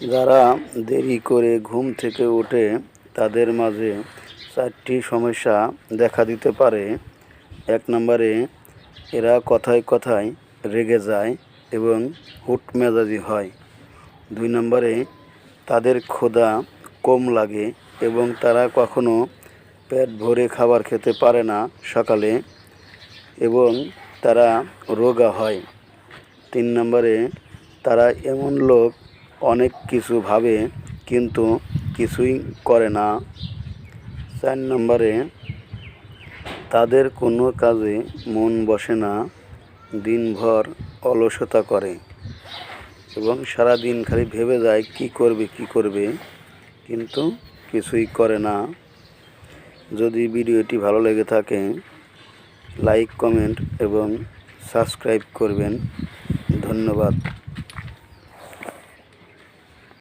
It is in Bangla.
যারা দেরি করে ঘুম থেকে ওঠে, তাদের মাঝে চারটি সমস্যা দেখা দিতে পারে। এক নম্বরে, এরা কথায় কথায় রেগে যায় এবং হুট মেজাজি হয়। দুই নম্বরে, তাদের ক্ষুধা কম লাগে এবং তারা কখনো পেট ভরে খাবার খেতে পারে না সকালে এবং তারা রোগা হয়। তিন নম্বরে, তারা এমন লোক অনেক কিছু ভাবে, কিন্তু কিছুই করে না। চার নম্বরে, তাদের কোনো কাজে মন বসে না, দিনভর অলসতা করে এবং সারা দিন খালি ভেবে যায় কি করবে কি করবে, কিন্তু কিছুই করে না। যদি ভিডিওটি ভালো লেগে থাকে, লাইক, কমেন্ট এবং সাবস্ক্রাইব করবেন। ধন্যবাদ।